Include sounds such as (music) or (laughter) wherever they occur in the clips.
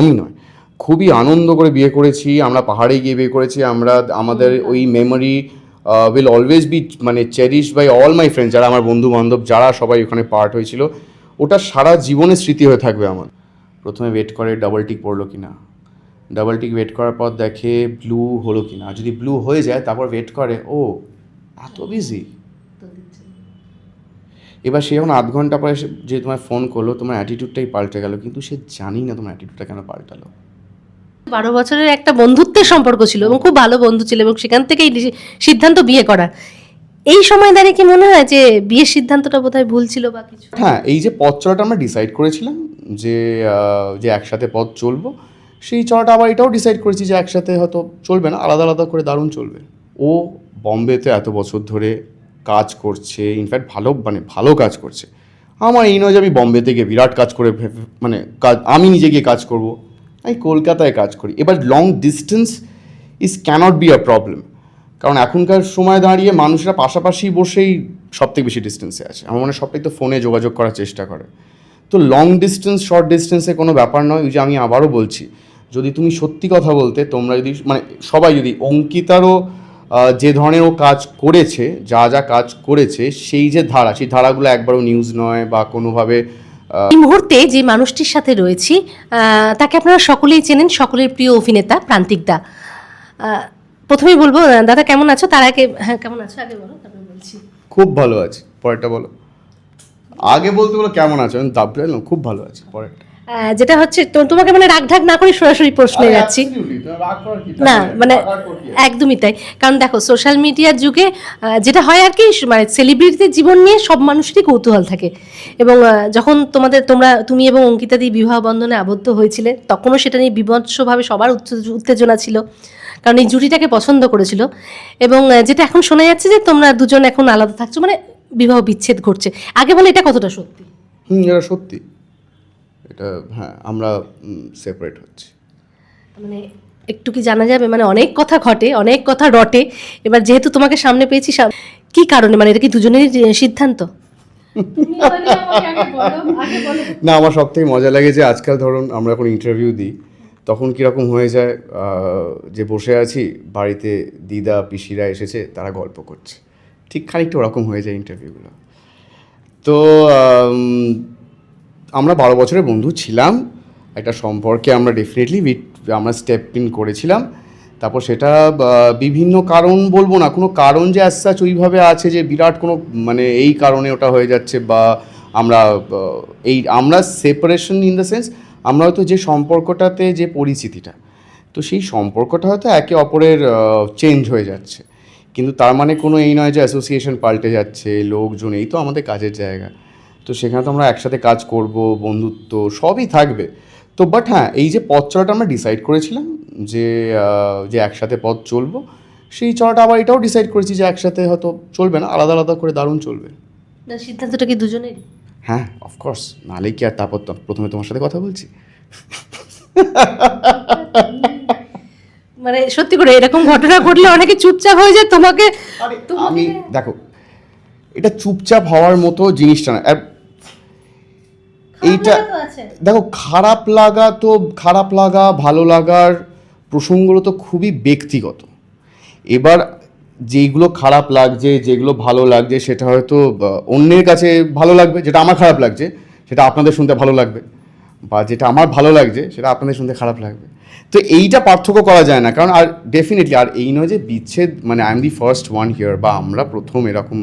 আমি নয়। খুবই আনন্দ করে বিয়ে করেছি আমরা পাহাড়ে গিয়ে বিয়ে করেছি আমরা আমাদের ওই মেমোরি উইল অলওয়েজ বি মানে cherish by all my friends যারা আমার বন্ধু বান্ধব যারা সবাই ওখানে পার্ট হয়েছিল ওটা সারা জীবনের স্মৃতি হয়ে থাকবে আমার। প্রথমে ওয়েট করে ডাবল টিক পড়ল কি না ডাবল টিক ওয়েট করার পর দেখে ব্লু হলো কি না যদি ব্লু হয়ে যায় তারপর ওয়েট করে ও এত বিজি এবার সে যখন আধ ঘণ্টা পরে যে তোমায় ফোন করল তোমার অ্যাটিটিউডটাই পাল্টে গেল কিন্তু সে জানি না তোমার অ্যাটিটিউডটা কেন পাল্টালো। বারো বছরের একটা বন্ধুত্বের সম্পর্ক ছিল এবং খুব ভালো বন্ধু ছিল এবং সেখান থেকেই সিদ্ধান্ত বিয়ে করা। এই সময় দাঁড়িয়ে কি মনে হয় যে বিয়ের সিদ্ধান্তটা বোধহয় ভুল ছিল বা কিছু? হ্যাঁ এই যে পথ চলাটা আমরা ডিসাইড করেছিলাম যে যে একসাথে পথ চলবো সেই চলাটা আবার এটাও ডিসাইড করেছি যে একসাথে হয়তো চলবে না আলাদা আলাদা করে দারুণ চলবে। ও বম্বেতে এত বছর ধরে কাজ করছে ইনফ্যাক্ট ভালো মানে ভালো কাজ করছে। আমার এই নয় যে আমি বম্বেতে থেকে বিরাট কাজ করে মানে কাজ, আমি নিজে গিয়ে কাজ করব। আমি কলকাতায় কাজ করি। এবার long distance is cannot be a problem কারণ এখনকার সময় দাঁড়িয়ে মানুষরা পাশাপাশি বসেই সব থেকে বেশি ডিস্টেন্সে আছে। আমার মনে সবাই তো ফোনে যোগাযোগ করার চেষ্টা করে। তো লং ডিস্টেন্স শর্ট ডিস্টেন্সে কোনো ব্যাপার নয়। ওই যে আমি আবারও বলছি, যদি তুমি সত্যি কথা বলতে, তোমরা যদি মানে সবাই যদি অঙ্কিতারও যে ধরনের ও কাজ করেছে যা যা কাজ করেছে সেই যে ধারা সেই ধারাগুলো একবারও নিউজ নয় বা কোনোভাবে এই মুহূর্তে যে মানুষটির সাথে রয়েছি তাকে আপনারা সকলেই চেনেন সকলের প্রিয় অভিনেতা প্রান্তিক দা। প্রথমেই বলব দাদা কেমন আছো? তার আগে হ্যাঁ কেমন আছো? আগে বলো তারপরে বলছি। খুব ভালো আছে পরেরটা বলো। আগে বলতে বলো কেমন আছো? আমি দাবতে চাইলাম খুব ভালো আছে পরেরটা। যেটা হচ্ছে তো তোমাকে মানে রাগ ঢাক না করে সরাসরি প্রশ্নে যাচ্ছি। না মানে? একদমই তাই। কারণ দেখো সোশ্যাল মিডিয়ার যুগে যেটা হয় আর কি মানে সেলিব্রিটিদের জীবন নিয়ে সব মানুষেরই কৌতূহল থাকে। এবং যখন তোমাদের তোমরা তুমি এবং অঙ্কিতাদি বিবাহ বন্ধনে আবদ্ধ হয়েছিলে তখনও সেটা নিয়ে বিভৎসভাবে সবার উত্তেজনা ছিল। কারণ এই জুটিটাকে পছন্দ করেছিল। এবং যেটা এখন শোনা যাচ্ছে যে তোমরা দুজন এখন আলাদা থাকছো মানে বিবাহ বিচ্ছেদ ঘটছে। আগে বলে এটা কতটা সত্যি? হুম এটা সত্যি। এটা হ্যাঁ আমরা সেপারেট হচ্ছি। মানে একটু কি জানা যাবে? মানে অনেক কথা ঘটে অনেক কথা রটে। এবার যেহেতু তোমাকে সামনে পেয়েছি কি কারণে? মানে এটা কি দুজনেরই সিদ্ধান্ত? (laughs) না আমার সব থেকে মজা লাগে যে আজকাল ধরুন আমরা এখন ইন্টারভিউ দিই তখন কীরকম হয়ে যায় যে বসে আছি বাড়িতে দিদা পিসিরা এসেছে তারা গল্প করছে। ঠিক খানিকটা ওরকম হয়ে যায় ইন্টারভিউগুলো তো আমরা বারো বছরের বন্ধু ছিলাম। একটা সম্পর্কে আমরা ডেফিনেটলি আমরা স্টেপ ইন করেছিলাম। তারপর সেটা বিভিন্ন কারণ বলব না, কোনো কারণ যে অ্যাজ সাচ ওইভাবে আছে যে বিরাট কোনো মানে এই কারণে ওটা হয়ে যাচ্ছে বা আমরা এই, আমরা সেপারেশন ইন দ্য সেন্স আমরা হয়তো যে সম্পর্কটাতে যে পরিচিতিটা, তো সেই সম্পর্কটা হয়তো একে অপরের চেঞ্জ হয়ে যাচ্ছে। কিন্তু তার মানে কোনো এই নয় যে অ্যাসোসিয়েশন পাল্টে যাচ্ছে, লোকজন, এই তো আমাদের কাজের জায়গা। তো সেখানে তো আমরা একসাথে কাজ করব বন্ধুত্ব সবই থাকবে। তো বাট হ্যাঁ এই যে পথ চলাটা আমরা ডিসাইড করেছিলাম যে যে একসাথে পথ চলবো সেই চলাটা আবার এটাও ডিসাইড করেছি যে একসাথে হয়তো চলবে না আলাদা আলাদা করে দারুণ চলবে। সিদ্ধান্তটা কি দুজনেরই? হ্যাঁ অফকোর্স নাহলে কি আর তারপর তো প্রথমে তোমার সাথে কথা বলছি? মানে সত্যি করে এরকম ঘটনা ঘটলে অনেকে চুপচাপ হয়ে যায় তোমাকে আমি দেখো এটা চুপচাপ হওয়ার মতো জিনিসটা না। এইটা। দেখো খারাপ লাগা তো খারাপ লাগা ভালো লাগার প্রসঙ্গগুলো তো খুবই ব্যক্তিগত। এবার যেইগুলো খারাপ লাগছে যেগুলো ভালো লাগছে সেটা হয়তো অন্যের কাছে ভালো লাগবে যেটা আমার খারাপ লাগছে সেটা আপনাদের শুনতে ভালো লাগবে। বা যেটা আমার ভালো লাগছে সেটা আপনাদের শুনতে খারাপ লাগবে। তো এইটা পার্থক্য করা যায় না কারণ আর ডেফিনেটলি আর এই নয় যে বিচ্ছেদ মানে I am the first one here বা আমরা প্রথম এরকম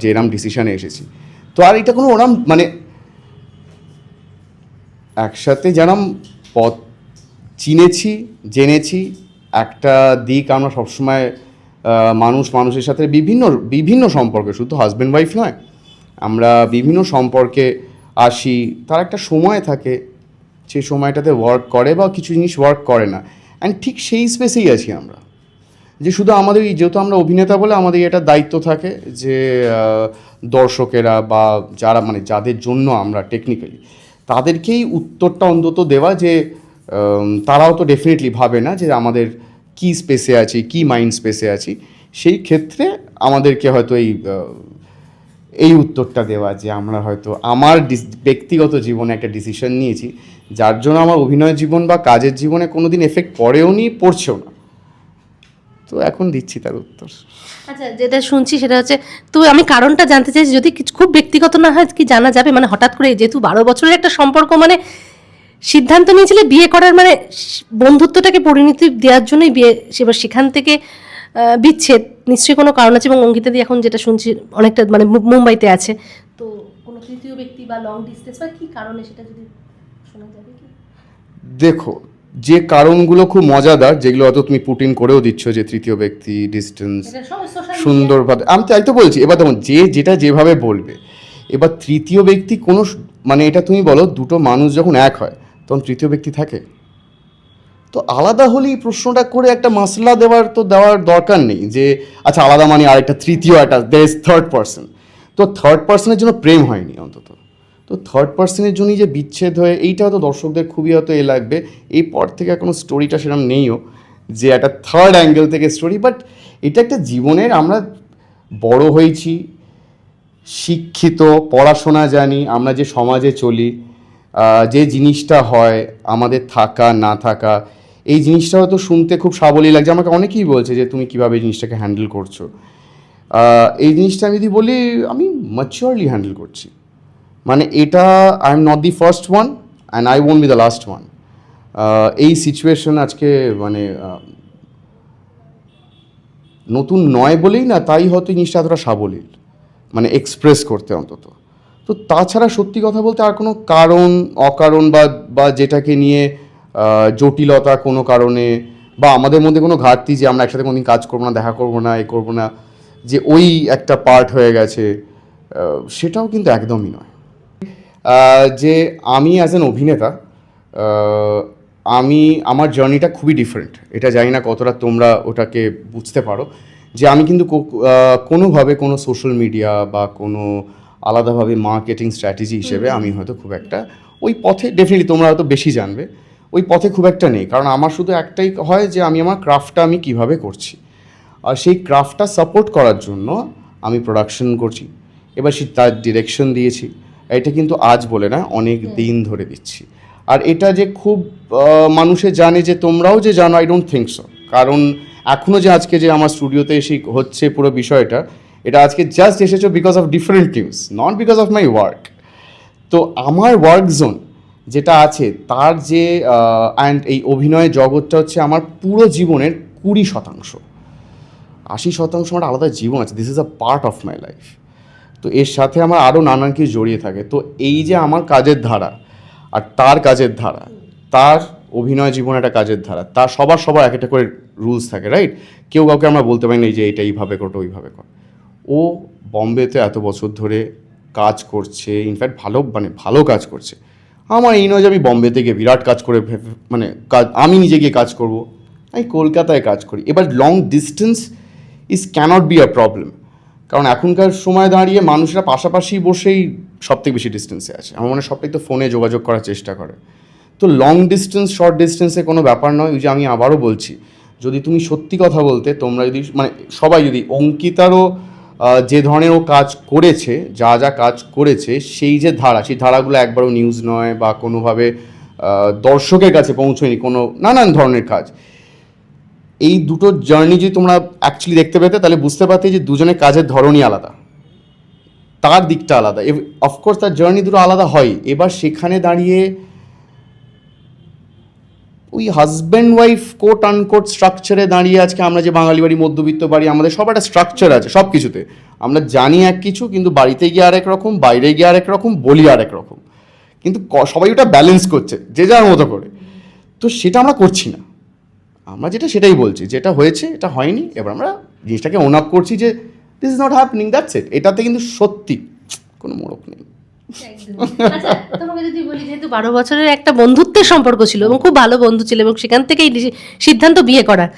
যে এরম ডিসিশনে এসেছি। তো আর এটা কোনো ওরম মানে একসাথে যেরম পথ চিনেছি, জেনেছি। একটা দিক আমরা সবসময় মানুষ মানুষের সাথে বিভিন্ন বিভিন্ন সম্পর্কে, শুধু হাজব্যান্ড ওয়াইফ নয়, আমরা বিভিন্ন সম্পর্কে আসি। তার একটা সময় থাকে সেই সময়টাতে ওয়ার্ক করে বা কিছু জিনিস ওয়ার্ক করে না। অ্যান্ড ঠিক সেই স্পেসেই আছি আমরা। যে শুধু আমাদের, যেহেতু আমরা অভিনেতা বলে আমাদের এটা দায়িত্ব থাকে যে দর্শকেরা বা যারা মানে যাদের জন্য আমরা টেকনিক্যালি তাদেরকেই উত্তরটা অন্তত দেওয়া যে তারাও তো ডেফিনেটলি ভাবে না যে আমাদের কি স্পেসে আছি, কি মাইন্ড স্পেসে আছি। সেই ক্ষেত্রে আমাদেরকে হয়তো এই এই উত্তরটা দেওয়া যে আমরা হয়তো আমার ব্যক্তিগত জীবনে একটা ডিসিশন নিয়েছি। যার জন্য আমার অভিনয় জীবন বা কাজের জীবনে কোনোদিন এফেক্ট পড়েও নি পড়ছেও না। তো এখন দিচ্ছি তার উত্তর। আচ্ছা যেটা শুনছি সেটা হচ্ছে তো আমি কারণটা জানতে চাইছি যদি খুব ব্যক্তিগত না হয় কি জানা যাবে? মানে হঠাৎ করে যেহেতু বারো বছরের একটা সম্পর্ক মানে সিদ্ধান্ত নিয়েছিলে বিয়ে করার মানে বন্ধুত্বটাকে পরিণতি দেওয়ার জন্যই বিয়ে সেবার সেখান থেকে বিচ্ছেদ নিশ্চয়ই কোনো কারণ আছে? এবং অঙ্কিতা দিয়ে এখন যেটা শুনছি অনেকটা মানে মুম্বাইতে আছে। তো কোনো তৃতীয় ব্যক্তি বা লং ডিস্টেন্স বা কি কারণে সেটা যদি শোনা যাবে কি? দেখো যে কারণগুলো খুব মজাদার যেগুলো হয়তো তুমি পুটিন করেও দিচ্ছ যে তৃতীয় ব্যক্তি ডিস্টেন্স সুন্দরভাবে আমি তাই তো বলছি এবার দেখুন যে যেটা যেভাবে বলবে এবার তৃতীয় ব্যক্তি কোনো মানে এটা তুমি বলো দুটো মানুষ যখন এক হয় তখন তৃতীয় ব্যক্তি থাকে? তো আলাদা হলেই প্রশ্নটা করে একটা মাসলা দেওয়ার তো দেওয়ার দরকার নেই যে আচ্ছা আলাদা মানে আরেকটা তৃতীয় একটা ইজ থার্ড পার্সন তো থার্ড পার্সনের জন্য প্রেম হয়নি অন্তত। তো থার্ড পার্সনের জন্যই যে বিচ্ছেদ হয়ে, এইটা হয়তো দর্শকদের খুবই হয়তো এ লাগবে। এই পর থেকে কোনো স্টোরিটা সেরকম নেইও, যে একটা থার্ড অ্যাঙ্গেল থেকে স্টোরি বাট এটা একটা জীবনের আমরা বড় হয়েছি, শিক্ষিত, পড়াশোনা জানি, আমরা যে সমাজে চলি যে জিনিসটা হয়, আমাদের থাকা, না থাকা, এই জিনিসটা হয়তো শুনতে খুব সাবলীল লাগছে। আমাকে অনেকেই বলছে যে, তুমি কীভাবে এই জিনিসটাকে হ্যান্ডেল করছ? এই জিনিসটা আমি যদি বলি, আমি ম্যাচিওরলি হ্যান্ডেল করছি। মানে এটা I am not the first one and I won't be the last one এই সিচুয়েশন আজকে মানে নতুন নয় বলেই না, তাই হয়তো জিনিসটা এতটা সাবলীল মানে এক্সপ্রেস করতে অন্তত। তো তাছাড়া সত্যি কথা বলতে আর কোনো কারণ, অকারণ বা বা যেটাকে নিয়ে জটিলতা কোনো কারণে বা আমাদের মধ্যে কোনো ঘাটতি যে আমরা একসাথে কোনোদিন কাজ করব না, দেখা করব না, এ করব না, যে ওই একটা পার্ট হয়ে গেছে সেটাও কিন্তু একদমই নয়। যে আমি অ্যাজ অ্যান অভিনেতা আমি আমার জার্নিটা খুবই ডিফারেন্ট এটা জানি না কতটা তোমরা ওটাকে বুঝতে পারো। যে আমি কিন্তু কোনোভাবে কোনো সোশ্যাল মিডিয়া বা কোনো আলাদাভাবে মার্কেটিং স্ট্র্যাটেজি হিসেবে আমি হয়তো খুব একটা ওই পথে ডেফিনেটলি তোমরা হয়তো বেশি জানবে। ওই পথে খুব একটা নেই। কারণ আমার শুধু একটাই হয় যে আমি আমার ক্রাফটটা আমি কীভাবে করছি। আর সেই ক্রাফটটা সাপোর্ট করার জন্য আমি প্রোডাকশন করছি। এবার সে তার ডিরেকশন দিয়েছি। এটা কিন্তু আজ বলে না অনেক দিন ধরে দিচ্ছি। আর এটা যে খুব মানুষে জানে যে তোমরাও যে জানো আই ডোন্ট থিঙ্ক সো কারণ এখনও যে আজকে যে আমার স্টুডিওতে এসে হচ্ছে পুরো বিষয়টা এটা আজকে জাস্ট এসেছ because of different news not because of my work তো আমার ওয়ার্ক জোন যেটা আছে তার যে অ্যান্ড এই অভিনয় জগৎটা হচ্ছে আমার পুরো জীবনের কুড়ি শতাংশ। আশি শতাংশ আমার আলাদা জীবন আছে this is a part of my life তো এর সাথে আমার আরও নানান কিছু জড়িয়ে থাকে। তো এই যে আমার কাজের ধারা আর তার কাজের ধারা, তার অভিনয় জীবন একটা কাজের ধারা, তার সবার সবার এক একটা করে রুলস থাকে রাইট কেউ কাউকে আমরা বলতে পারি না, এই যে এটা এইভাবে করো, ওইভাবে কর। ও বম্বেতে এত বছর ধরে কাজ করছে ইনফ্যাক্ট ভালো মানে ভালো কাজ করছে। আমার এই নয় যে আমি বম্বেতে গিয়ে বিরাট কাজ করে মানে কাজ, আমি নিজে গিয়ে কাজ করব, আমি কলকাতায় কাজ করি। এবার long distance is cannot be a problem কারণ এখনকার সময় দাঁড়িয়ে মানুষরা পাশাপাশি বসেই সব থেকে বেশি ডিস্টেন্সে আছে। আমার মনে হয় সবটাই তো ফোনে যোগাযোগ করার চেষ্টা করে। তো লং ডিস্টেন্স শর্ট ডিস্টেন্সে কোনো ব্যাপার নয়। ওই যে আমি আবারও বলছি, যদি তুমি সত্যি কথা বলতে, তোমরা যদি মানে সবাই যদি অঙ্কিতারও যে ধরনের ও কাজ করেছে, যা যা কাজ করেছে, সেই যে ধারা, সেই ধারাগুলো একবারও নিউজ নয় বা কোনোভাবে দর্শকের কাছে পৌঁছয়নি, কোনো নানান ধরনের কাজ এই দুটো জার্নি যদি তোমরা অ্যাকচুয়ালি দেখতে পেতে, তাহলে বুঝতে পারতে যে দুজনের কাজের ধরনই আলাদা। তার দিকটা আলাদা। অফকোর্স তার জার্নি দুটো আলাদা হয়। এবার সেখানে দাঁড়িয়ে ওই হাজব্যান্ড ওয়াইফ কোট আনকোট স্ট্রাকচারে দাঁড়িয়ে আজকে আমরা যে বাঙালি বাড়ি, মধ্যবিত্ত বাড়ি, আমাদের সব একটা স্ট্রাকচার আছে সব কিছুতে আমরা জানি এক কিছু, কিন্তু বাড়িতে গিয়ে আরেক রকম, বাইরে গিয়ে আরেক রকম, বলি আরেক রকম। কিন্তু সবাই ওটা ব্যালেন্স করছে, যে যার মতো করে। তো সেটা আমরা করছি না। আমরা যেটা সেটাই বলছি যেটা হয়েছে এটা হয়নি এবার আমরা জিনিসটাকে ওন আপ করছি যে this is not happening that's it এটাতে কিন্তু সত্যি কোনো মোড়ক নেই। আচ্ছা তোমাকে যদি বলি যেহেতু বারো বছরের একটা বন্ধুত্বের সম্পর্ক ছিল এবং খুব ভালো বন্ধু ছিল এবং সেখান থেকেই সিদ্ধান্ত বিয়ে করার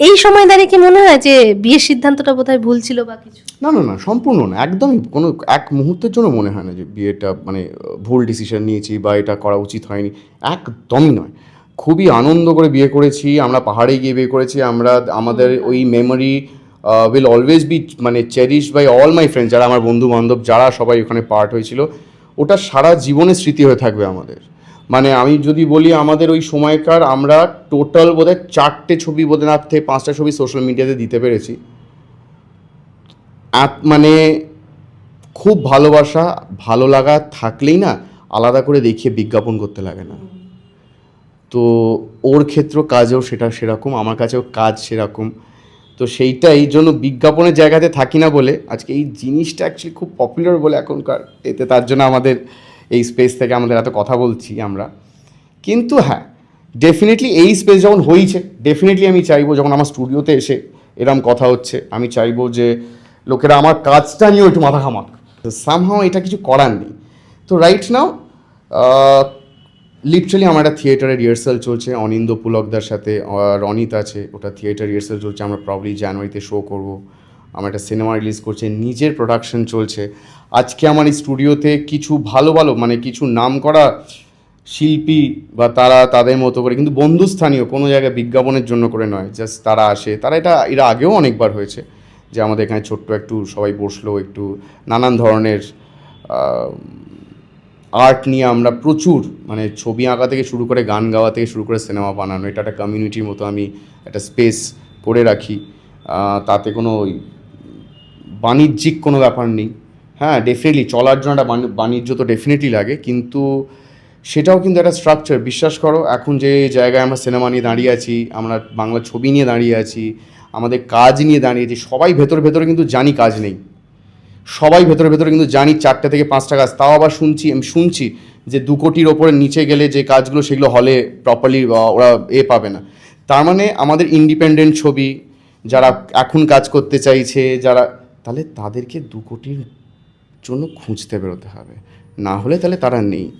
এই সময় দাঁড়িয়ে কি মনে হয় যে বিয়ের সিদ্ধান্তটা বোধহয় ভুল ছিল বা কিছু? না না না সম্পূর্ণ না একদমই কোনো এক মুহূর্তের জন্য মনে হয় না যে বিয়েটা মানে ভুল ডিসিশন নিয়েছি বা এটা করা উচিত হয়নি একদমই নয়। খুবই আনন্দ করে বিয়ে করেছি, আমরা পাহাড়ে গিয়ে বিয়ে করেছি, আমরা, আমাদের ওই মেমোরি উইল অলওয়েজ বি মানে cherish by all my friends যারা আমার বন্ধু বান্ধব যারা সবাই ওখানে পার্ট হয়েছিল, ওটা সারা জীবনের স্মৃতি হয়ে থাকবে আমাদের। মানে আমি যদি বলি, আমাদের ওই সময়কার আমরা টোটাল বোধহয় চারটে ছবি বোধহয় না থেকে পাঁচটা ছবি সোশ্যাল মিডিয়াতে দিতে পেরেছি। মানে খুব ভালোবাসা, ভালো লাগা থাকলেই না আলাদা করে দেখিয়ে বিজ্ঞাপন করতে লাগে না। তো ওর ক্ষেত্র কাজেও সেটা সেরকম, আমার কাছেও কাজ সেরকম। তো সেইটাই জন্য বিজ্ঞাপনের জায়গাতে থাকি না বলে আজকে এই জিনিসটা অ্যাকচুয়ালি খুব পপুলার বলে এখনকার এতে তার জন্য আমাদের এই স্পেস থেকে আমাদের এত কথা বলছি আমরা। কিন্তু হ্যাঁ ডেফিনেটলি এই স্পেস যখন হয়েছে ডেফিনেটলি আমি চাইব যখন আমার স্টুডিওতে এসে এরম কথা হচ্ছে, আমি চাইব যে লোকেরা আমার কাজটা নিয়েও একটু মাথা ঘামাক। সামহাও এটা কিছু করার নেই। তো রাইট নাও লিটারালি আমার একটা থিয়েটারের রিহার্সাল চলছে অনিন্দ পুলকদার সাথে, আর অনিত আছে, ওটা থিয়েটার রিহার্সাল চলছে, আমরা প্রবলি জানুয়ারিতে শো করব। আমার একটা সিনেমা রিলিজ করছে, নিজের প্রোডাকশন চলছে। আজকে আমার এই স্টুডিওতে কিছু ভালো ভালো মানে কিছু নাম করা শিল্পী বা তারা তাদের মতো করে, কিন্তু বন্ধুস্থানীয়, কোনো জায়গায় বিজ্ঞাপনের জন্য করে নয় জাস্ট তারা আসে। তারা এটা, এরা আগেও অনেকবার হয়েছে, যে আমাদের এখানে ছোট্ট একটু সবাই বসল, একটু নানান ধরনের আর্ট নিয়ে আমরা প্রচুর মানে ছবি আঁকা থেকে শুরু করে গান গাওয়া থেকে শুরু করে সিনেমা বানানো, এটা একটা কমিউনিটির মতো আমি একটা স্পেস করে রাখি। তাতে কোনো বাণিজ্যিক কোনো ব্যাপার নেই। হ্যাঁ ডেফিনেটলি চলার জন্য একটা বাণিজ্য তো ডেফিনেটলি লাগে, কিন্তু সেটাও কিন্তু একটা স্ট্রাকচার বিশ্বাস করো, এখন যে জায়গায় আমরা সিনেমা নিয়ে দাঁড়িয়ে আছি, আমরা বাংলা ছবি নিয়ে দাঁড়িয়ে আছি, আমাদের কাজ নিয়ে দাঁড়িয়েছি সবাই ভেতর ভেতরে কিন্তু জানি কাজ নেই। সবাই ভেতরে ভেতরে কিন্তু জানি চারটে থেকে পাঁচটা কাজ তাও আবার শুনছি, আমি শুনছি যে দু কোটির ওপরে নিচে গেলে যে কাজগুলো সেগুলো হলে প্রপারলি ওরা এ পাবে না। তার মানে আমাদের ইন্ডিপেন্ডেন্ট ছবি, যারা এখন কাজ করতে চাইছে, যারা, তাহলে তাদেরকে দু কোটির জন্য খুঁজতে বেরোতে হবে। না হলে তাহলে তারা নেই।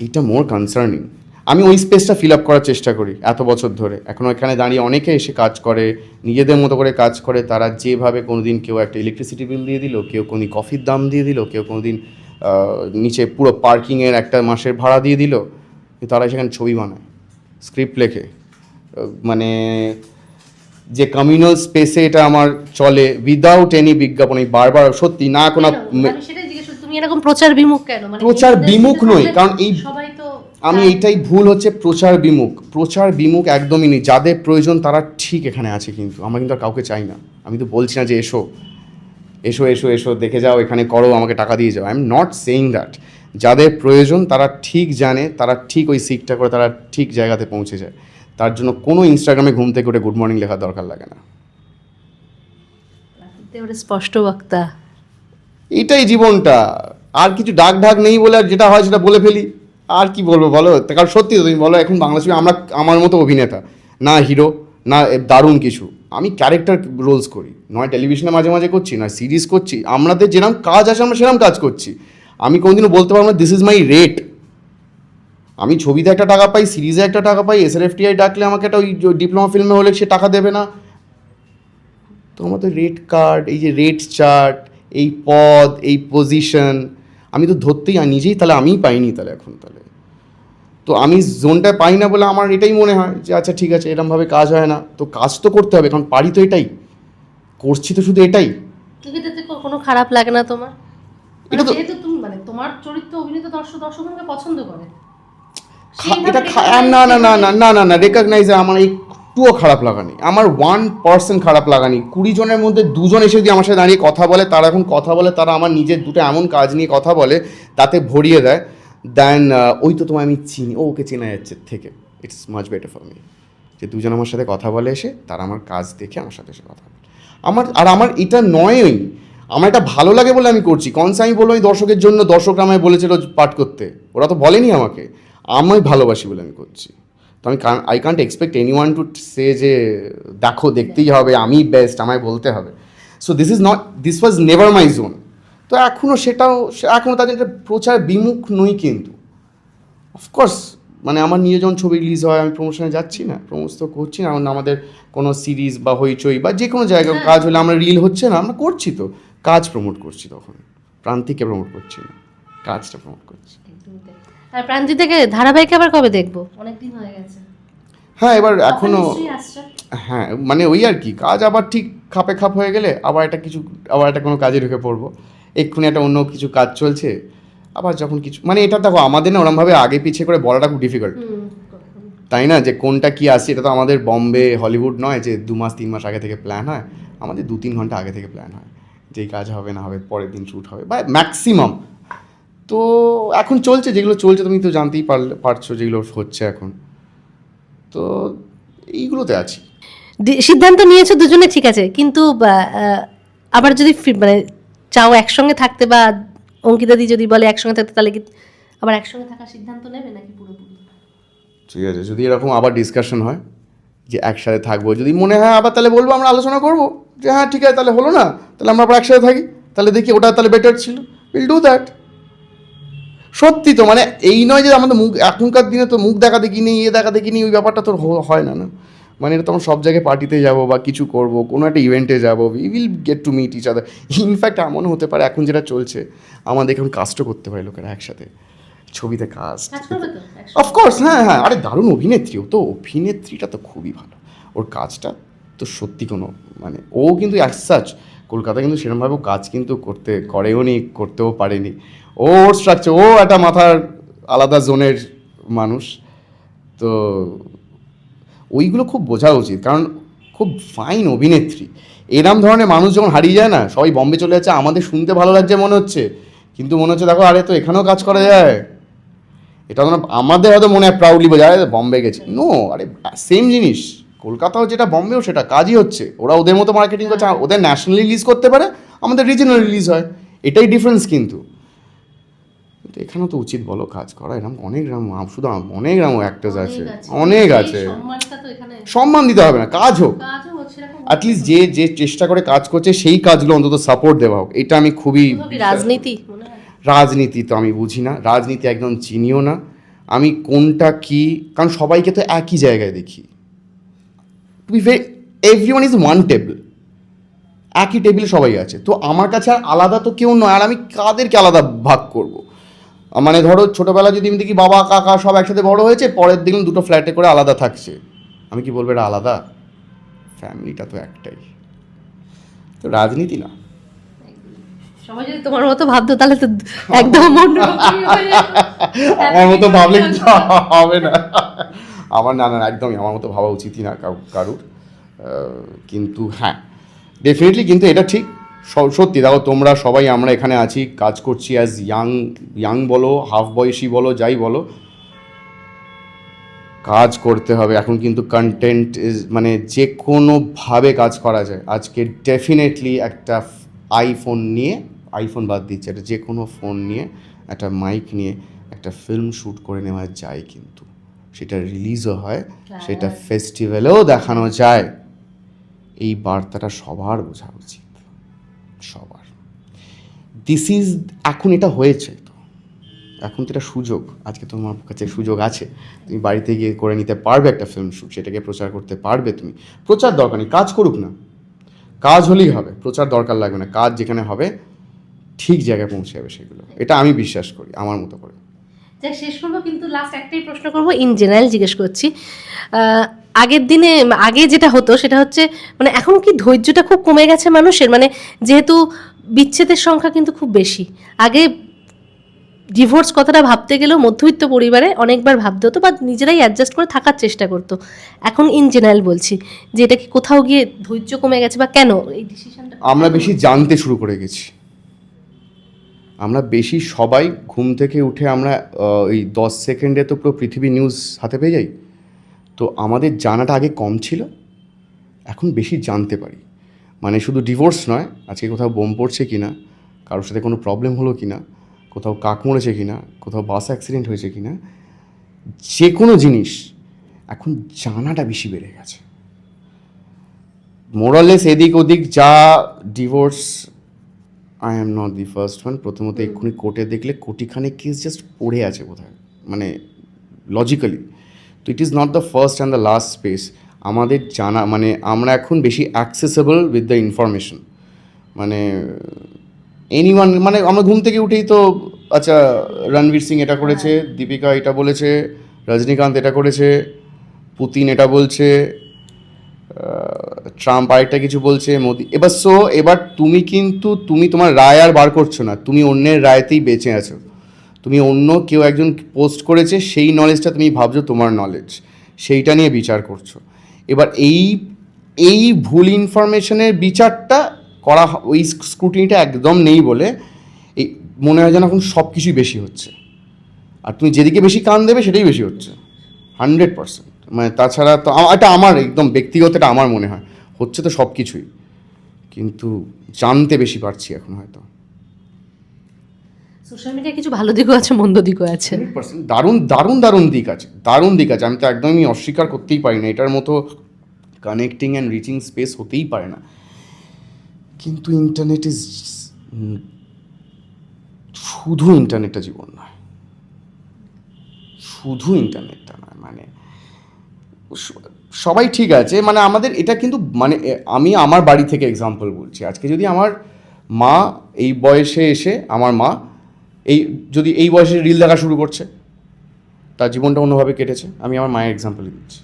এইটা মোর কনসার্নিং আমি ওই স্পেসটা ফিল আপ করার চেষ্টা করি এত বছর ধরে। এখন এখানে দাঁড়িয়ে অনেকে এসে কাজ করে নিজেদের মতো করে কাজ করে তারা যেভাবে কোনো দিন কেউ একটা ইলেকট্রিসিটি বিল দিয়ে দিল কেউ কোনো দিন কফির দাম দিয়ে দিল কেউ কোনো দিন নিচে পুরো পার্কিংয়ের একটা মাসের ভাড়া দিয়ে দিল তারা সেখানে ছবি বানায় স্ক্রিপ্ট লেখে। মানে যে কমিউনাল স্পেসে এটা আমার চলে উইদাউট এনি বিজ্ঞাপন বারবার সত্যি না কোনো তুমি এরকম প্রচার বিমুখ কেন? মানে প্রচার বিমুখ নই, কারণ এই- সবাই আমি এইটাই ভুল হচ্ছে প্রচার বিমুখ। প্রচার বিমুখ একদমই নেই। যাদের প্রয়োজন তারা ঠিক এখানে আছে কিন্তু। আমরা কিন্তু আর কাউকে চাই না। আমি তো বলছি না যে এসো। এসো এসো এসো দেখে যাও এখানে করো আমাকে টাকা দিয়ে যাও। I am not saying that যাদের প্রয়োজন তারা ঠিক জানে তারা ঠিক ওই সিকটা করে তারা ঠিক জায়গাতে পৌঁছে যায়। তার জন্য কোনো ইনস্টাগ্রামে ঘুম থেকে উঠে গুড মর্নিং লেখার দরকার লাগে না। স্পষ্ট বক্তা। এটাই জীবনটা। আর কিছু ডাক ঢাক নেই বলে আর যেটা হয় সেটা বলে ফেলি। আর কি বলব বলো? কারণ সত্যি তো তুমি বলো, এখন বাংলা ছবি আমরা, আমার মতো অভিনেতা, না হিরো, না দারুণ কিছু। আমি ক্যারেক্টার রোলস করি, নয় টেলিভিশনে মাঝে মাঝে করছি, নয় সিরিজ করছি, আমাদের যেরকম কাজ আছে আমরা সেরকম কাজ করছি। আমি কোনোদিনও বলতে পারব না দিস ইজ মাই রেট আমি ছবিতে একটা টাকা পাই সিরিজে একটা টাকা পাই এস ডাকলে আমাকে একটা ওই ডিপ্লোমা ফিল্মে হলে সে টাকা দেবে না। তো আমাদের রেট কার্ড এই যে রেট চার্ট এই পদ, এই পজিশন আমি তো ধরতেই আর নিজেই তাহলে আমিই পাইনি তাহলে এখন তাহলে। তো আমি জোনটা পাই না বলে আমার এটাই মনে হয় যে আচ্ছা ঠিক আছে এরমভাবে কাজ হয় না। তো কাজ তো করতে হবে কারণ পারি তো এটাই। করছি তো শুধু এটাই। কোনো খারাপ লাগে না তোমার? এটা তো- যেহেতু তুমি মানে তোমার চরিত্র অভিনীত দর্শক দর্শক পছন্দ করে। খা- সেইভাবে এটা খা- না না না না না না রেকগনাইজ আমার একটুও খারাপ লাগা নেই আমার ওয়ান পার্সেন্ট খারাপ লাগা নেই কুড়ি জনের মধ্যে দুজন এসে যদি আমার সাথে দাঁড়িয়ে কথা বলে, তারা এখন কথা বলে, তারা আমার নিজের দুটো এমন কাজ নিয়ে কথা বলে, তাতে ভরিয়ে দেয় দেন ওই তো তোমায় আমি চিনি, ও ওকে চেনা যাচ্ছে থেকে। It's much better for me যে দুজন আমার সাথে কথা বলে এসে, তারা আমার কাজ দেখে আমার সাথে এসে কথা বলে। আমার, আর আমার এটা নয়ই। আমার এটা ভালো লাগে বলে আমি করছি। কনসা আমি এই দর্শকের জন্য দর্শকরা আমায় বলেছিল পাঠ করতে। ওরা তো বলেনি আমাকে। আমি ভালোবাসি বলে আমি করছি। আমি I can't expect anyone to say যে দেখো দেখতেই হবে আমি বেস্ট আমায় বলতে হবে। So this is not this was never my zone তো এখনও সেটাও সে- এখনও তাদের প্রচার বিমুখ নই কিন্তু। অফকোর্স মানে আমার নিয়ে যখন ছবি রিলিজ হয় আমি প্রমোশনে যাচ্ছি না প্রমোশ তো করছি না আমাদের কোনো সিরিজ বা হইচই বা যে কোনো জায়গায় কাজ হলে আমরা রিল হচ্ছে না আমরা করছি তো। কাজ প্রমোট করছি তখন প্রান্তিককে প্রমোট করছি না কাজটা প্রমোট করছি। আর প্রান্তি থেকে ধারাবাহিক আবার কবে দেখব? অনেকদিন হয়ে গেছে। হ্যাঁ এবার এখনও হ্যাঁ মানে ওই আর কি কাজ আবার ঠিক খাপে খাপ হয়ে গেলে আবার একটা কিছু আবার একটা কোনো কাজে ঢুকে পড়ব। এক্ষুনি একটা অন্য কিছু কাজ চলছে আবার যখন কিছু মানে এটা দেখো আমাদের না ওরমভাবে আগে পিছিয়ে করে বলাটা খুব ডিফিকাল্ট তাই না? যে কোনটা কি আসছে এটা তো আমাদের বম্বে হলিউড নয় যে দু মাস তিন মাস আগে থেকে প্ল্যান হয় আমাদের দু তিন ঘণ্টা আগে থেকে প্ল্যান হয়। যেই কাজ হবে না হবে পরের দিন শ্যুট হবে বা ম্যাক্সিমাম তো এখন চলছে যেগুলো চলছে তুমি তো জানতেই পারলে পারছ যেগুলো হচ্ছে এখন। তো এইগুলোতে আছি। সিদ্ধান্ত নিয়েছো দুজনে ঠিক আছে কিন্তু আবার যদি মানে চাও একসঙ্গে থাকতে বা অঙ্কিতাদি যদি বলে একসঙ্গে থাকতে তাহলে কি আবার একসঙ্গে থাকার সিদ্ধান্ত নেবে নাকি পুরোপুরি? ঠিক আছে যদি এরকম আবার ডিসকাশন হয় যে একসাথে থাকব যদি মনে হয় আবার তাহলে বলব আমরা আলোচনা করব যে হ্যাঁ ঠিক আছে তাহলে হলো না তাহলে আমরা আবার একসাথে থাকি তাহলে দেখি ওটা তাহলে বেটার ছিল। উইল ডু দ্যাট সত্যি তো মানে এই নয় যে আমাদের মুখ এখনকার দিনে তো মুখ দেখা দেখি নেই ইয়ে দেখা দেখি নেই ওই ব্যাপারটা তোর হয় না না। মানে এটা তো আমরা সব জায়গায় পার্টিতে যাব বা কিছু করব কোনো একটা ইভেন্টে যাব we will get to meet each other in fact এমন হতে পারে এখন যেটা চলছে আমাদের এখন কাজটা করতে পারে লোকেরা একসাথে ছবিতে কাজ অফকোর্স হ্যাঁ হ্যাঁ আরে দারুণ অভিনেত্রী ও তো অভিনেত্রীটা তো খুবই ভালো। ওর কাজটা তো সত্যি কোনো মানে ও কিন্তু অ্যাজ সাচ কলকাতা কিন্তু সেরকমভাবে কাজ কিন্তু করতে করেও নি করতেও পারেনি। ও ওর স্ট্রাকচার ও একটা মাথার আলাদা জোনের মানুষ। তো ওইগুলো খুব বোঝা উচিত, কারণ খুব ফাইন অভিনেত্রী। এরম ধরনের মানুষ যখন হারিয়ে যায় না, সবাই বম্বে চলে যাচ্ছে, আমাদের শুনতে ভালো লাগছে মনে হচ্ছে। কিন্তু মনে হচ্ছে, দেখো, আরে তো এখানেও কাজ করা যায়। এটা আমরা আমাদের হয়তো মনে হয় প্রাউডলি বোঝা যায় বম্বে গেছে। নো আরে সেম জিনিস। কলকাতাও যেটা বম্বেও সেটা, কাজই হচ্ছে। ওরা ওদের মতো মার্কেটিং করছে, ওদের ন্যাশনালি রিলিজ করতে পারে, আমাদের রিজনাল রিলিজ হয়। এটাই ডিফারেন্স কিন্তু কিন্তু। এখানেও তো উচিত বলো কাজ করা এরকম অনেক রাম শুধু অনেক রাম অ্যাক্টার্স আছে অনেক আছে। সম্মান দিতে হবে না কাজ হোক। অ্যাটলিস্ট যে যে চেষ্টা করে কাজ করছে সেই কাজগুলো অন্তত সাপোর্ট দেওয়া হোক। এটা আমি খুবই রাজনীতি রাজনীতি তো আমি বুঝি না রাজনীতি একদম চিনিও না। আমি কোনটা কি কারণ সবাইকে তো একই জায়গায় দেখি। Everyone is one table একই টেবিলে সবাই আছে। তো আমার কাছে আর আলাদা তো কেউ নয় আর আমি কাদেরকে আলাদা ভাগ করব? মানে ধরো ছোটোবেলা যদি আমি দেখি বাবা কাকা সব একসাথে বড় হয়েছে পরের দিন দুটো ফ্ল্যাটে করে আলাদা থাকছে। আমি কি বলব এটা আলাদা? ফ্যামিলিটা তো একটাই। তো রাজনীতি না। সবাই যদি তোমার মতো ভাবতো তাহলে তো একদম। (laughs) (laughs) আমার মতো ভাবলে (laughs) হবে না। আমার না না একদমই আমার মতো ভাবা উচিতই না কারুর। কিন্তু হ্যাঁ ডেফিনেটলি কিন্তু এটা ঠিক। সত্যি দেখো তোমরা সবাই আমরা এখানে আছি কাজ করছি অ্যাজ ইয়াং ইয়াং বলো হাফ বয়সী বলো যাই বলো। কাজ করতে হবে এখন কিন্তু কন্টেন্ট ইজ মানে যে কোনোভাবে কাজ করা যায়। আজকে ডেফিনেটলি একটা আইফোন নিয়ে আইফোন বাদ দিচ্ছে একটা যে কোনো ফোন নিয়ে একটা মাইক নিয়ে একটা ফিল্ম শ্যুট করে নেওয়া যায় কিন্তু। সেটা রিলিজও হয় সেটা ফেস্টিভ্যালেও দেখানো যায়। এই বার্তাটা সবার বোঝা উচিত। সবার। দিস ইজ এখন এটা হয়েছে এখন তো এটা সুযোগ। আজকে তোমার কাছে সুযোগ আছে। তুমি বাড়িতে গিয়ে করে নিতে পারবে একটা ফিল্ম শ্যুট সেটাকে প্রচার করতে পারবে তুমি। প্রচার দরকার নেই, কাজ করুক না। কাজ হলেই হবে, প্রচার দরকার লাগবে না। কাজ যেখানে হবে, ঠিক জায়গায় পৌঁছে যাবে সেগুলো। এটা আমি বিশ্বাস করি, আমার মতো করে। যাক, শেষ করব, কিন্তু লাস্ট একটাই প্রশ্ন করব। ইন জেনারেল জিজ্ঞেস করছি আগের দিনে আগে যেটা হতো সেটা হচ্ছে মানে এখন কি ধৈর্যটা খুব কমে গেছে মানুষের? মানে যেহেতু বিচ্ছেদের সংখ্যা কিন্তু খুব বেশি। আগে ডিভোর্স কথাটা ভাবতে গেলেও মধ্যবিত্ত পরিবারে অনেকবার ভাবতে হতো বা নিজেরাই অ্যাডজাস্ট করে থাকার চেষ্টা করতো। এখন ইন জেনারেল বলছি যে এটা কি কোথাও গিয়ে ধৈর্য কমে গেছে বা কেন? এই ডিসিশনটা আমরা বেশি জানতে শুরু করে গেছি। আমরা বেশি সবাই ঘুম থেকে উঠে আমরা ওই দশ সেকেন্ডে তো পুরো পৃথিবী নিউজ হাতে পেয়ে যাই। তো আমাদের জানাটা আগে কম ছিল এখন বেশি জানতে পারি। মানে শুধু ডিভোর্স নয় আজকে কোথাও বোম পড়ছে কি না কারোর সাথে কোনো প্রবলেম হলো কি না কোথাও কাক মরেছে কি না কোথাও বাস অ্যাক্সিডেন্ট হয়েছে কি না যে কোনো জিনিস এখন জানাটা বেশি বেড়ে গেছে। মোরালেস এদিক ওদিক যা divorce I am not the first one প্রথমত এক্ষুনি কোর্টে দেখলে কোটিখানে কেস জাস্ট পড়ে আছে বোধহয় মানে লজিক্যালি তো it is not the first and the last space আমাদের জানা মানে আমরা এখন বেশি অ্যাক্সেসেবল উইথ দ্য ইনফরমেশন মানে এনিওয়ান মানে আমরা ঘুম থেকে উঠেই তো আচ্ছা রণবীর সিং এটা করেছে দীপিকা এটা বলেছে রজনীকান্ত এটা করেছে পুতিন এটা বলছে ট্রাম্প আরেকটা কিছু বলছে মোদি এবার সো এবার তুমি কিন্তু তুমি তোমার রায় আর বার করছ না তুমি অন্যের রায়তেই বেঁচে আছো। তুমি অন্য কেউ একজন পোস্ট করেছে, সেই নলেজটা তুমি ভাবছ তোমার নলেজ সেইটা নিয়ে বিচার করছ। এবার এই এই ভুল ইনফরমেশনের বিচারটা করা ওই স্ক্রুটিনিটা একদম নেই বলে এই মনে হয় যেন এখন সব কিছুই বেশি হচ্ছে। আর তুমি যেদিকে বেশি কান দেবে, সেটাই বেশি হচ্ছে। হান্ড্রেড পার্সেন্ট মানে তাছাড়া তো এটা আমার একদম ব্যক্তিগত এটা আমার মনে হয়। হচ্ছে তো সব কিছুই কিন্তু জানতে বেশি পারছি এখন হয়তো। সোশ্যাল মিডিয়া কিছু ভালো দিকও আছে, মন্দ দিকও আছে। দারুণ দারুণ দারুণ দিক আছে। দারুণ দিক আছে। আমি তো একদমই অস্বীকার করতেই পারি না। এটার মতো কানেক্টিং অ্যান্ড রিচিং স্পেস হতেই পারে না। কিন্তু ইন্টারনেট ইজ শুধু ইন্টারনেটটা জীবন নয়। শুধু ইন্টারনেটটা নয় মানে সবাই ঠিক আছে। মানে আমাদের এটা কিন্তু মানে আমি আমার বাড়ি থেকে এক্সাম্পল বলছি। আজকে যদি আমার মা এই বয়সে এসে, আমার মা এই যদি এই বয়সে রিল দেখা শুরু করছে তার জীবনটা অন্যভাবে কেটেছে আমি আমার মায়ের এক্সাম্পল দিচ্ছি।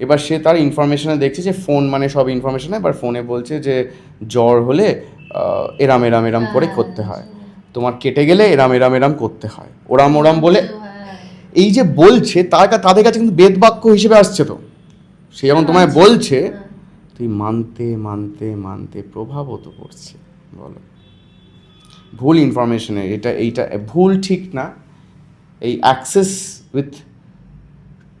এবার সে তার ইনফরমেশনে দেখছে যে ফোন মানে সব ইনফরমেশন এবার ফোনে বলছে যে জ্বর হলে এরাম এরাম এরাম করে করতে হয়। তোমার কেটে গেলে এরাম এরাম এরাম করতে হয়। ওরাম ওরাম বলে এই যে বলছে তার তাদের কাছে কিন্তু বেদ বাক্য হিসেবে আসছে তো। সে যখন তোমায় বলছে তুই মানতে মানতে মানতে প্রভাবও তো পড়ছে বলো। ভুল ইনফরমেশনে এটা, এইটা, ভুল ঠিক না। এই access with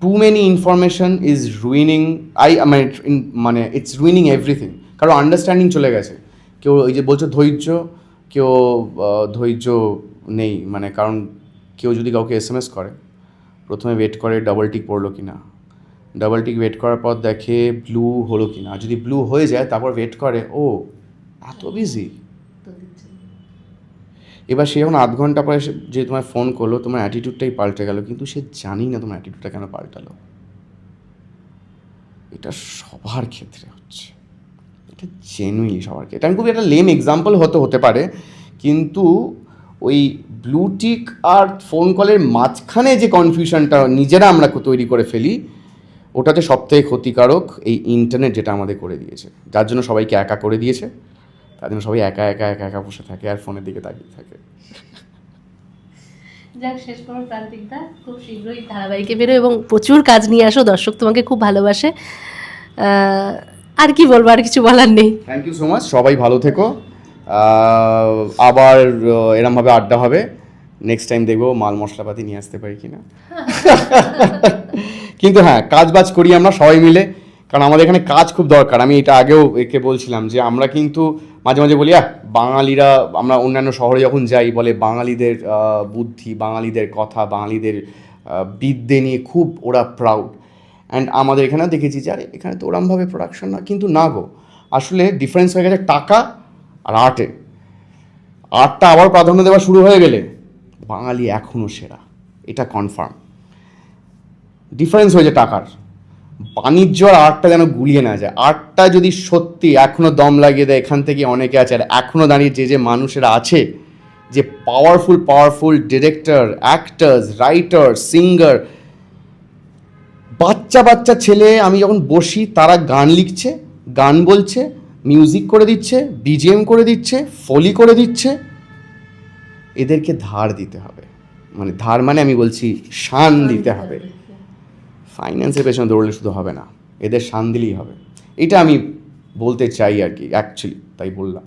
too many information is ruining I মানে মানে ইটস রুইনিং এভরিথিং কারও আন্ডারস্ট্যান্ডিং চলে গেছে। কেউ ওই যে বলছো ধৈর্য, কেউ ধৈর্য নেই। মানে কারণ কেউ যদি কাউকে এস এম এস করে, প্রথমে ওয়েট করে ডাবল টিক পড়ল কি না ডাবল টিক ওয়েট করার পর দেখে ব্লু হলো কি না যদি ব্লু হয়ে যায়, তারপর ওয়েট করে, ও, এত বিজি এবার সে যখন আধ ঘণ্টা পরে যে তোমায় ফোন করল, তোমার অ্যাটিটিউডটাই পাল্টে গেল, কিন্তু সে জানি না তোমার অ্যাটিটিউডটা কেন পাল্টালো। এটা সবার ক্ষেত্রে হচ্ছে। এটা জেনুইনলি সবার ক্ষেত্রে। আমি খুবই একটা লেম এক্সাম্পল হতে হতে পারে, কিন্তু ওই ব্লুটিক আর ফোন কলের মাঝখানে যে কনফিউশনটা নিজেরা আমরা তৈরি করে ফেলি, ওটাতে সবথেকে ক্ষতিকারক এই ইন্টারনেট যেটা আমাদের করে দিয়েছে। যার জন্য সবাইকে একা করে দিয়েছে। তার জন্য সবাই একা একা একা একা বসে থাকে আর ফোনের দিকে তাকিয়ে থাকে। যাক শেষ করো প্রান্তিকদা খুব শীঘ্রই ধারাবাহিকে বেরো এবং প্রচুর কাজ নিয়ে আসো। দর্শক তোমাকে খুব ভালোবাসে। আর কি বলব আর কিছু বলার নেই। থ্যাংক ইউ সো মাচ সবাই ভালো থেকো। আবার এরমভাবে আড্ডা হবে। নেক্সট টাইম দেখব মাল মশলাপাতি নিয়ে আসতে পারি কিনা। (laughs) কিন্তু হ্যাঁ কাজ বাজ করি আমরা সবাই মিলে। কারণ আমাদের এখানে কাজ খুব দরকার। আমি এটা আগেও একে বলছিলাম যে আমরা কিন্তু মাঝে মাঝে বলি, আহ, বাঙালিরা, আমরা অন্যান্য শহরে যখন যাই, বলে বাঙালিদের বুদ্ধি, বাঙালিদের কথা, বাঙালিদের বিদ্যে নিয়ে খুব ওরা প্রাউড অ্যান্ড আমাদের এখানেও দেখেছি যে, আরে, এখানে তো ওরমভাবে প্রোডাকশন না। কিন্তু না গো। আসলে ডিফারেন্স হয়ে গেছে টাকা আর আর্টে আর্টটা আবার প্রাধান্য দেওয়া শুরু হয়ে গেলে বাঙালি এখনও সেরা। এটা কনফার্ম ডিফারেন্স হয়েছে টাকার। বাণিজ্য আর আর্টটা যেন গুলিয়ে না যায়। আর্টটা যদি সত্যি এখনও দম লাগিয়ে দেয় এখান থেকে অনেকে আছে আর এখনও দাঁড়িয়ে যে যে মানুষেরা আছে যে powerful powerful director actors writer singer বাচ্চা বাচ্চা ছেলে আমি যখন বসি তারা গান লিখছে গান বলছে মিউজিক করে দিচ্ছে বিজিএম করে দিচ্ছে ফলি করে দিচ্ছে। এদেরকে ধার দিতে হবে। মানে ধার মানে আমি বলছি শান দিতে হবে। ফাইন্যান্সের পেছনে দৌড়লে শুধু হবে না, এদের সান দিলেই হবে। এটা আমি বলতে চাই আর কি অ্যাকচুয়ালি তাই বললাম।